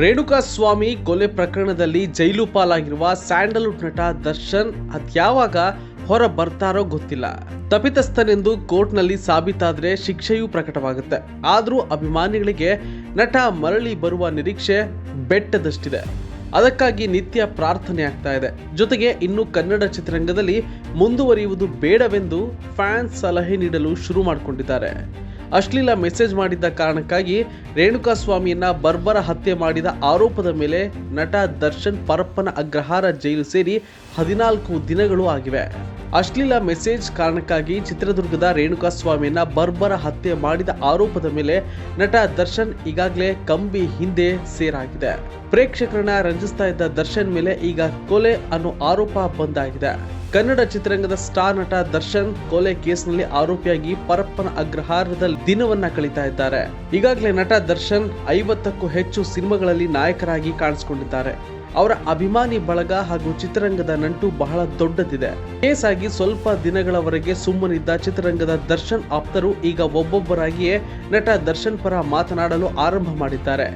ರೇಣುಕಾ ಸ್ವಾಮಿ ಕೊಲೆ ಪ್ರಕರಣದಲ್ಲಿ ಜೈಲು ಪಾಲಾಗಿರುವ ಸ್ಯಾಂಡಲ್ವುಡ್ ನಟ ದರ್ಶನ್ ಅದ್ಯಾವಾಗ ಹೊರ ಬರ್ತಾರೋ ಗೊತ್ತಿಲ್ಲ. ತಪಿತಸ್ಥನೆಂದು ಕೋರ್ಟ್ನಲ್ಲಿ ಸಾಬೀತಾದ್ರೆ ಶಿಕ್ಷೆಯೂ ಪ್ರಕಟವಾಗುತ್ತೆ. ಆದರೂ ಅಭಿಮಾನಿಗಳಿಗೆ ನಟ ಮರಳಿ ಬರುವ ನಿರೀಕ್ಷೆ ಬೆಟ್ಟದಷ್ಟಿದೆ. ಅದಕ್ಕಾಗಿ ನಿತ್ಯ ಪ್ರಾರ್ಥನೆ ಆಗ್ತಾ ಇದೆ. ಜೊತೆಗೆ ಇನ್ನು ಕನ್ನಡ ಚಿತ್ರರಂಗದಲ್ಲಿ ಮುಂದುವರಿಯುವುದು ಬೇಡವೆಂದು ಫ್ಯಾನ್ಸ್ ಸಲಹೆ ನೀಡಲು ಶುರು ಮಾಡಿಕೊಂಡಿದ್ದಾರೆ. ಅಶ್ಲೀಲ ಮೆಸೇಜ್ ಮಾಡಿದ್ದ ಕಾರಣಕ್ಕಾಗಿ ರೇಣುಕಾ ಸ್ವಾಮಿಯನ್ನ ಬರ್ಬರ ಹತ್ಯೆ ಮಾಡಿದ ಆರೋಪದ ಮೇಲೆ ನಟ ದರ್ಶನ್ ಪರಪ್ಪನ ಅಗ್ರಹಾರ ಜೈಲು ಸೇರಿ ಹದಿನಾಲ್ಕು ದಿನಗಳು ಆಗಿವೆ. ಅಶ್ಲೀಲ ಮೆಸೇಜ್ ಕಾರಣಕ್ಕಾಗಿ ಚಿತ್ರದುರ್ಗದ ರೇಣುಕಾ ಸ್ವಾಮಿಯನ್ನ ಬರ್ಬರ ಹತ್ಯೆ ಮಾಡಿದ ಆರೋಪದ ಮೇಲೆ ನಟ ದರ್ಶನ್ ಈಗಾಗಲೇ ಕಂಬಿ ಹಿಂದೆ ಸೇರಾಗಿದೆ. ಪ್ರೇಕ್ಷಕರನ್ನ ರಂಜಿಸ್ತಾ ಇದ್ದ ದರ್ಶನ್ ಮೇಲೆ ಈಗ ಕೊಲೆ ಅನ್ನೋ ಆರೋಪ ಬಂದಾಗಿದೆ. ಕನ್ನಡ ಚಿತ್ರರಂಗದ ಸ್ಟಾರ್ ನಟ ದರ್ಶನ್ ಕೊಲೆ ಕೇಸ್ನಲ್ಲಿ ಆರೋಪಿಯಾಗಿ ಪರಪ್ಪನ ಅಗ್ರಹಾರದಲ್ಲಿ ದಿನವನ್ನ ಕಳೀತಾ ಇದ್ದಾರೆ. ಈಗಾಗಲೇ ನಟ ದರ್ಶನ್ ಐವತ್ತಕ್ಕೂ ಹೆಚ್ಚು ಸಿನಿಮಾಗಳಲ್ಲಿ ನಾಯಕರಾಗಿ ಕಾಣಿಸಿಕೊಂಡಿದ್ದಾರೆ. ಅವರ ಅಭಿಮಾನಿ ಬಳಗ ಹಾಗೂ ಚಿತ್ರರಂಗದ ನಂಟು ಬಹಳ ದೊಡ್ಡದಿದೆ. ಕೇಸ್ ಆಗಿ ಸ್ವಲ್ಪ ದಿನಗಳವರೆಗೆ ಸುಮ್ಮನಿದ್ದ ಚಿತ್ರರಂಗದ ದರ್ಶನ್ ಆಪ್ತರು ಈಗ ಒಬ್ಬೊಬ್ಬರಾಗಿಯೇ ನಟ ದರ್ಶನ್ ಪರ ಮಾತನಾಡಲು ಆರಂಭ ಮಾಡಿದ್ದಾರೆ.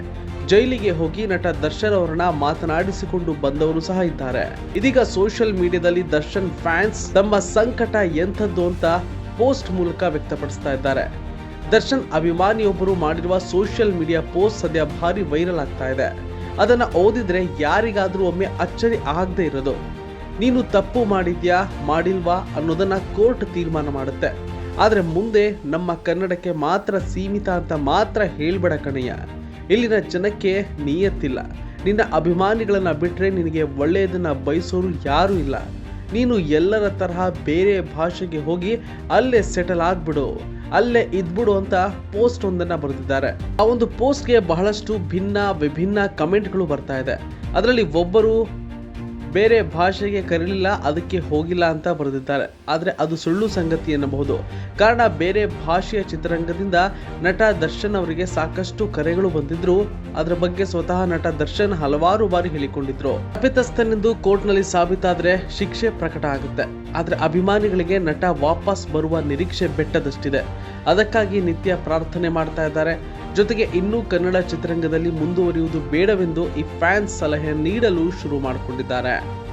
ಜೈಲಿಗೆ ಹೋಗಿ ನಟ ದರ್ಶನ್ ಅವರನ್ನ ಮಾತನಾಡಿಸಿಕೊಂಡು ಬಂದವರು ಸಹ ಇದ್ದಾರೆ. ಇದೀಗ ಸೋಷಿಯಲ್ ಮೀಡಿಯಾದಲ್ಲಿ ದರ್ಶನ್ ಫ್ಯಾನ್ಸ್ ತಮ್ಮ ಸಂಕಟ ಎಂಥದ್ದು ಅಂತ ಪೋಸ್ಟ್ ಮೂಲಕ ವ್ಯಕ್ತಪಡಿಸ್ತಾ ಇದ್ದಾರೆ. ದರ್ಶನ್ ಅಭಿಮಾನಿಯೊಬ್ಬರು ಮಾಡಿರುವ ಸೋಷಿಯಲ್ ಮೀಡಿಯಾ ಪೋಸ್ಟ್ ಸದ್ಯ ಭಾರಿ ವೈರಲ್ ಆಗ್ತಾ ಇದೆ. ಅದನ್ನ ಓದಿದ್ರೆ ಯಾರಿಗಾದರೂ ಒಮ್ಮೆ ಅಚ್ಚರಿ ಆಗದೆ ಇರೋದು. ನೀನು ತಪ್ಪು ಮಾಡಿದ್ಯಾ, ಮಾಡಿಲ್ವಾ ಅನ್ನೋದನ್ನ ಕೋರ್ಟ್ ತೀರ್ಮಾನ ಮಾಡುತ್ತೆ. ಆದರೆ ಮುಂದೆ ನಮ್ಮ ಕನ್ನಡಕ್ಕೆ ಮಾತ್ರ ಸೀಮಿತ ಅಂತ ಮಾತ್ರ ಹೇಳ್ಬೇಡ ಕಣಯ್ಯ. ಇಲ್ಲಿನ ಜನಕ್ಕೆ ನಿಯತ್ತಿಲ್ಲ. ನಿನ್ನ ಅಭಿಮಾನಿಗಳನ್ನು ಬಿಟ್ಟರೆ ನಿನಗೆ ಒಳ್ಳೆಯದನ್ನು ಬಯಸೋರು ಯಾರೂ ಇಲ್ಲ. ನೀನು ಎಲ್ಲರ ತರಹ ಬೇರೆ ಭಾಷೆಗೆ ಹೋಗಿ ಅಲ್ಲೇ ಸೆಟಲ್ ಆಗ್ಬಿಡು. ಅಲ್ಲೇ ಇದ್ಬಿಡು ಅಂತ ಪೋಸ್ಟ್ ಒಂದನ್ನು ಬರೆದಿದ್ದಾರೆ. ಆ ಒಂದು ಪೋಸ್ಟ್ಗೆ ಬಹಳಷ್ಟು ಭಿನ್ನ, ವಿಭಿನ್ನ ಕಮೆಂಟ್ಗಳು ಬರ್ತಾ ಇದೆ. ಅದರಲ್ಲಿ ಒಬ್ಬರು ಬೇರೆ ಭಾಷೆಗೆ ಕರೀಲಿಲ್ಲ, ಅದಕ್ಕೆ ಹೋಗಿಲ್ಲ ಅಂತ ಬರೆದಿದ್ದಾರೆ. ಆದರೆ ಅದು ಸುಳ್ಳು ಸಂಗತಿ ಎನ್ನಬಹುದು. ಕಾರಣ ಬೇರೆ ಭಾಷೆಯ ಚಿತ್ರರಂಗದಿಂದ ನಟ ದರ್ಶನ್ ಅವರಿಗೆ ಸಾಕಷ್ಟು ಕರೆಗಳು ಬಂದಿದ್ರು. ಅದರ ಬಗ್ಗೆ ಸ್ವತಃ ನಟ ದರ್ಶನ್ ಹಲವಾರು ಬಾರಿ ಹೇಳಿಕೊಂಡಿದ್ರು. ತಪ್ಪಿತಸ್ಥನೆಂದು ಕೋರ್ಟ್ನಲ್ಲಿ ಸಾಬೀತಾದ್ರೆ ಶಿಕ್ಷೆ ಪ್ರಕಟ ಆಗುತ್ತೆ. ಆದರೆ ಅಭಿಮಾನಿಗಳಿಗೆ ನಟ ವಾಪಸ್ ಬರುವ ನಿರೀಕ್ಷೆ ಬೆಟ್ಟದಷ್ಟಿದೆ. ಅದಕ್ಕಾಗಿ ನಿತ್ಯ ಪ್ರಾರ್ಥನೆ ಮಾಡ್ತಾ ಇದ್ದಾರೆ. ಜೊತೆಗೆ ಇನ್ನೂ ಕನ್ನಡ ಚಿತ್ರರಂಗದಲ್ಲಿ ಮುಂದುವರಿಯುವುದು ಬೇಡವೆಂದು ಈ ಫ್ಯಾನ್ಸ್ ಸಲಹೆ ನೀಡಲು ಶುರು ಮಾಡಿಕೊಂಡಿದ್ದಾರೆ.